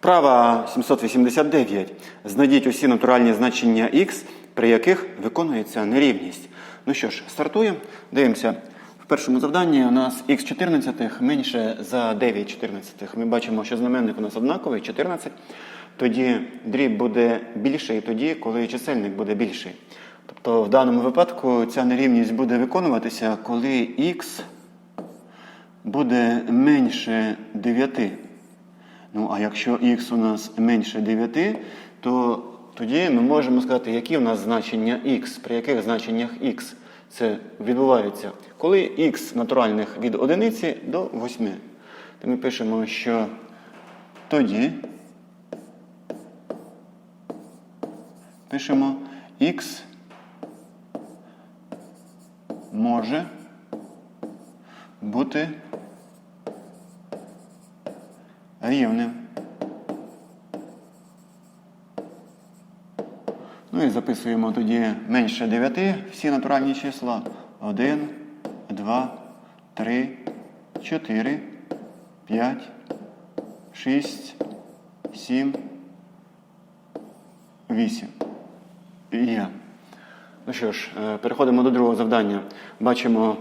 Вправа 789. Знайдіть усі натуральні значення х, при яких виконується нерівність. Ну що ж, стартуємо. Дивимося. В першому завданні у нас х 14 менше за 9 14. Ми бачимо, що знаменник у нас однаковий 14. Тоді дріб буде більший тоді, коли чисельник буде більший. Тобто в даному випадку ця нерівність буде виконуватися, коли х буде менше 9. Ну, а якщо х у нас менше 9, то тоді ми можемо сказати, які у нас значення х, при яких значеннях х це відбувається. Коли х натуральних від 1 до 8. То ми пишемо, що тоді пишемо х може бути рівним. Ну і записуємо тоді менше 9 всі натуральні числа. 1, 2, 3, 4, 5, 6, 7, 8. Є. Ну що ж, е, переходимо до другого завдання. Бачимо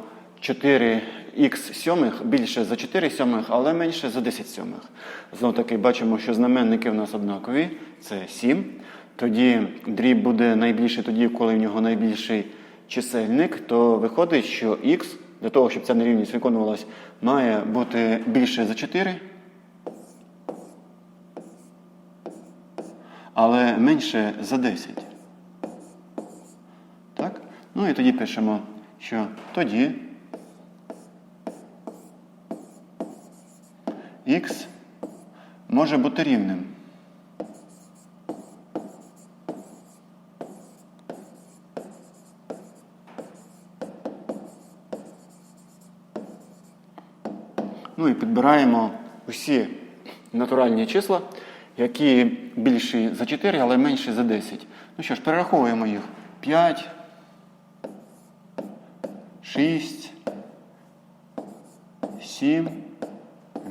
4х сьомих більше за 4 сьомих, але менше за 10 сьомих. Знову таки бачимо, що знаменники в нас однакові. Це 7. Тоді дріб буде найбільший тоді, коли в нього найбільший чисельник, то виходить, що х для того, щоб ця нерівність виконувалась, має бути більше за 4. Але менше за 10. Так? Ну і тоді пишемо, що тоді х може бути рівним. Ну і підбираємо усі натуральні числа, які більші за 4, але менші за 10. Ну що ж, перераховуємо їх. 5, 6, 7,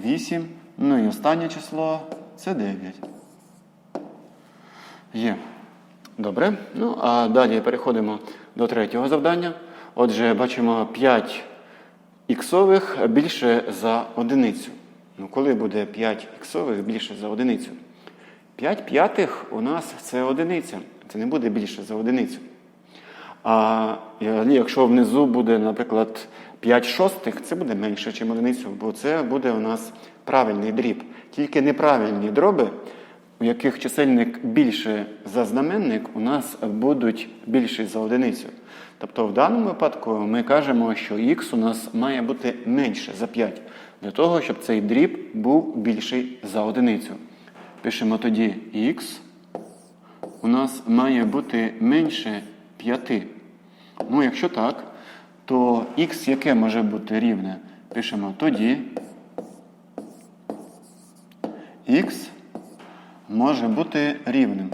8. Ну і останнє число це 9. Є. Добре. Ну, а далі переходимо до третього завдання. Отже, бачимо 5 іксових більше за одиницю. Ну, коли буде 5 іксових більше за одиницю? 5 п'ятих у нас це одиниця. Це не буде більше за одиницю. А якщо внизу буде, наприклад, 5 шостих, це буде менше, ніж одиницю, бо це буде у нас правильний дріб. Тільки неправильні дроби, у яких чисельник більше за знаменник, у нас будуть більші за одиницю. Тобто в даному випадку ми кажемо, що х у нас має бути менше за 5, для того, щоб цей дріб був більший за одиницю. Пишемо тоді х у нас має бути менше 5. Ну, якщо так, то х яке може бути рівне? Пишемо тоді х може бути рівним.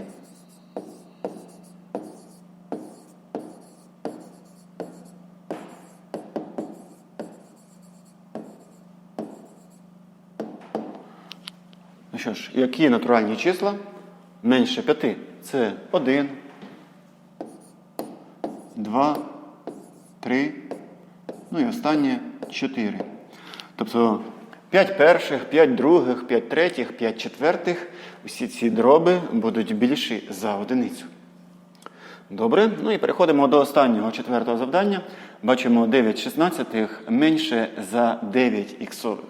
Ну що ж, які натуральні числа менше 5? Це 1, 2, 3, ну і останнє 4. Тобто 5 перших, 5 других, 5 третіх, 5 четвертих. Усі ці дроби будуть більші за одиницю. Добре. Ну і переходимо до останнього четвертого завдання. Бачимо 9 шістнадцятих менше за 9 іксових.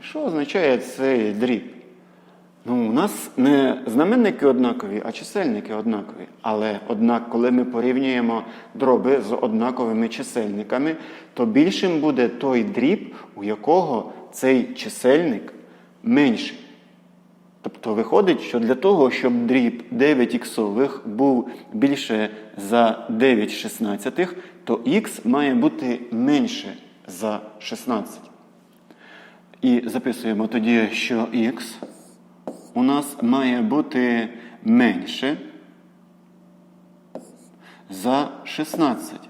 Що означає цей дріб? Ну, у нас не знаменники однакові, а чисельники однакові. Але однак, коли ми порівнюємо дроби з однаковими чисельниками, то більшим буде той дріб, у якого цей чисельник менший. Тобто виходить, що для того, щоб дріб 9 іксових був більше за 9 шістнадцятих, то х має бути менше за 16. І записуємо тоді, що х у нас має бути менше за 16.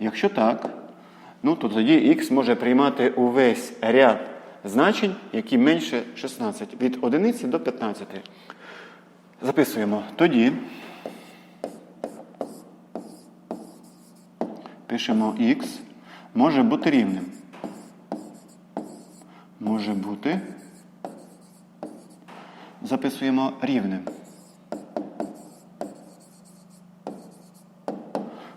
Якщо так, ну то тоді х може приймати увесь ряд значень, які менше 16, від 1 до 15. Записуємо. Тоді пишемо x може бути рівним. Може бути. Записуємо рівним.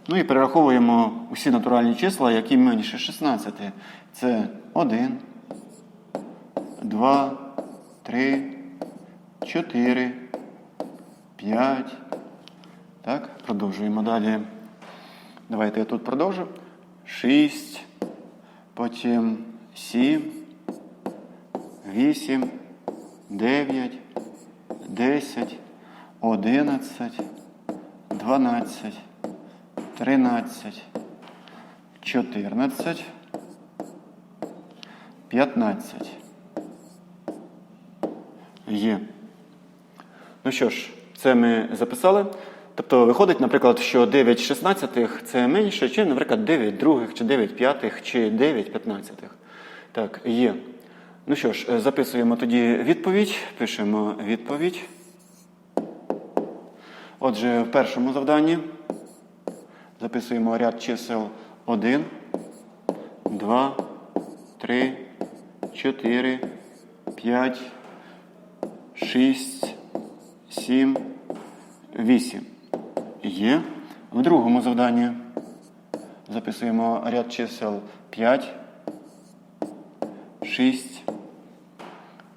Ну і перераховуємо усі натуральні числа, які менше 16. Це 1, 2, 3, 4, 5. Так, продовжуємо далі. Давайте я тут продовжу. 6, потім 7, 8, 9, 10, 11, 12, 13, 14, 15. Є. Ну що ж, це ми записали. Тобто виходить, наприклад, що 9 шістнадцятих це менше, чи, наприклад, 9 других, чи 9 п'ятих, чи 9 п'ятнадцятих. Так, є. Ну що ж, е, записуємо тоді відповідь. Пишемо відповідь. Отже, в першому завданні записуємо ряд чисел 1, 2, 3, 4, 5, 6, 7, 8. Є. В другому завданні записуємо ряд чисел 5, 6,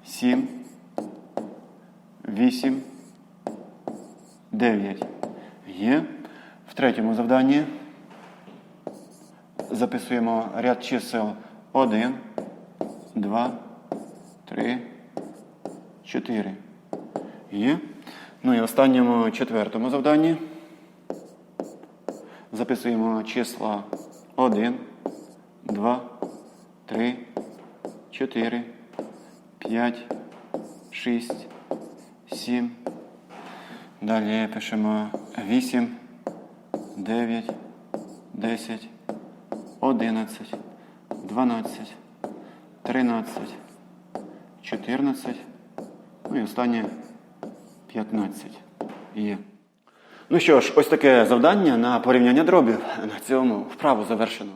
7, 8, 9. Є. В третьому завданні записуємо ряд чисел 1, 2, 3, 4. Є. Ну і в останньому четвертому завданні записуємо числа 1, 2, 3, 4, 5, 6, 7. Далі пишемо 8, 9, 10, 11, 12, 13, 14. Ну і останнє 15 є. Ну що ж, ось таке завдання на порівняння дробів. На цьому вправу завершено.